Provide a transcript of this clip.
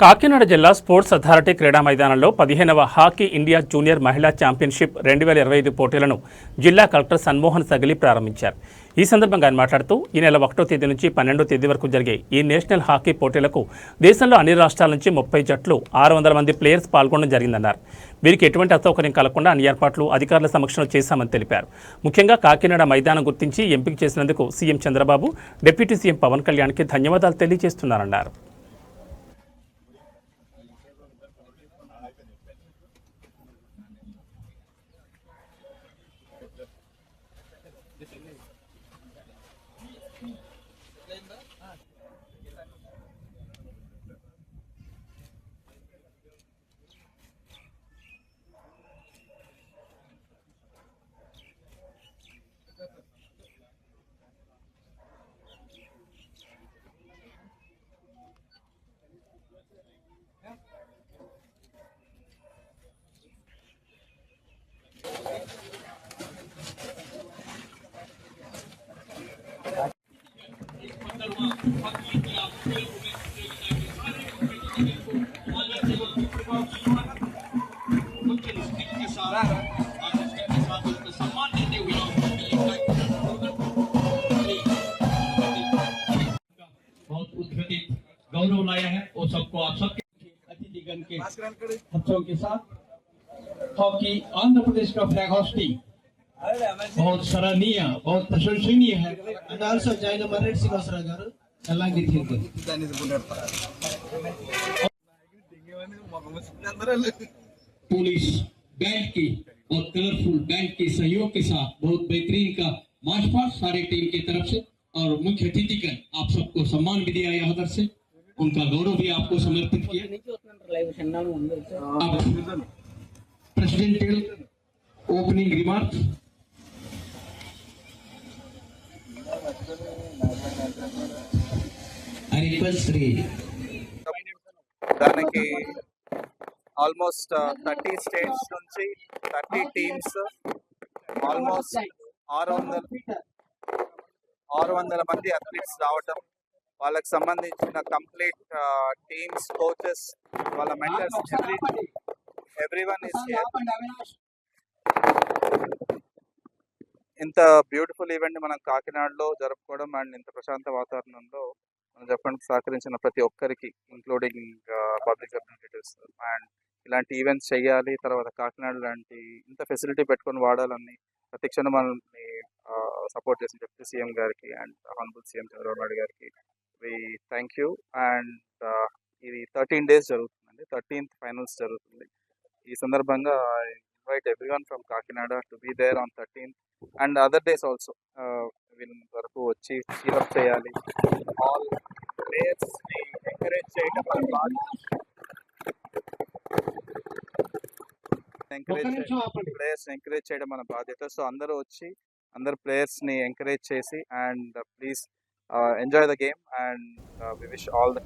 కాకినాడ జిల్లా sports authority క్రీడా మైదానంలో పదిహేనవ హాకీ ఇండియా జూనియర్ మహిళా ఛాంపియన్షిప్ రెండు వేల ఇరవై ఐదు పోటీలను జిల్లా కలెక్టర్ సన్మోహన్ సగిలి ప్రారంభించారు. ఈ సందర్భంగా ఆయన మాట్లాడుతూ ఈ నెల ఒకటో తేదీ నుంచి పన్నెండో తేదీ వరకు జరిగే ఈ నేషనల్ హాకీ పోటీలకు దేశంలో అన్ని రాష్ట్రాల నుంచి ముప్పై జట్లు ఆరు వందల మంది ప్లేయర్స్ పాల్గొనడం జరిగిందన్నారు. వీరికి ఎటువంటి అసౌకర్యం కలగకుండా అన్ని ఏర్పాట్లు అధికారుల సమక్షంలో చేశామని తెలిపారు. ముఖ్యంగా కాకినాడ మైదానం గుర్తించి ఎంపిక చేసినందుకు CM Chandrababu deputy CM Pawan కళ్యాణ్కి ధన్యవాదాలు తెలియజేస్తున్నారన్నారు. गौरव लाया है वो सबको आप सबके अतिथिगण के बच्चों के साथ हॉकी आंध्र प्रदेश का फ्लैग होस्टिंग बहुत सराहनीय, बहुत प्रशंसनीय है। Hilton. पुलिस बैंड की और कलरफुल बैंड के सहयोग के साथ बहुत बेहतरीन का मार्च पास्ट सारे टीम की तरफ़ से और मुख्य अतिथिगण आप सबको सम्मान भी दिया यहाँ दर से उनका गौरव भी आपको समर्पित किया प्रेसिडेंटियल ओपनिंग रिमार्क దానికి ఆల్మోస్ట్ థర్టీ స్టేట్స్ నుంచి థర్టీ టీమ్స్ ఆల్మోస్ట్ ఆరు వందల ఆరు వందల మంది అథ్లీట్స్ రావటం వాళ్ళకి సంబంధించిన కంప్లీట్ టీమ్స్ కోచెస్ వాళ్ళ మెంటర్స్ ఎవ్రీ వన్ ఇస్ ఇంత బ్యూటిఫుల్ ఈవెంట్ మనం కాకినాడలో జరుపుకోవడం అండ్ ఇంత ప్రశాంత వాతావరణంలో మనం చెప్పడానికి సహకరించిన ప్రతి ఒక్కరికి ఇంక్లూడింగ్ పబ్లిక్ రిప్రజెంటేటివ్స్ అండ్ ఇలాంటి ఈవెంట్స్ చేయాలి తర్వాత కాకినాడ లాంటి ఇంత ఫెసిలిటీ పెట్టుకొని వాడాలని ప్రతి క్షణం మనల్ని సపోర్ట్ చేసిన డిప్యూటీ సీఎం గారికి and honourable CM Chandrababu Naidu గారికి. వి థ్యాంక్ యూ అండ్ ఇది థర్టీన్ డేస్ జరుగుతుందండి. థర్టీన్త్ ఫైనల్స్ జరుగుతుంది. ఈ సందర్భంగా invite everyone from Kakinada to be there on thirteenth and other days also వీళ్ళ వరకు వచ్చి చీరప్ చేయాలి. ఆల్ ఎంకరేజ్ చేయడం మన బాధ్యత ఎంకరేజ్ ప్లేయర్స్ ఎంకరేజ్ చేయడం మన బాధ్యత. సో అందరూ వచ్చి అందరు ప్లేయర్స్ని ఎంకరేజ్ చేసి and please enjoy the game and we wish all the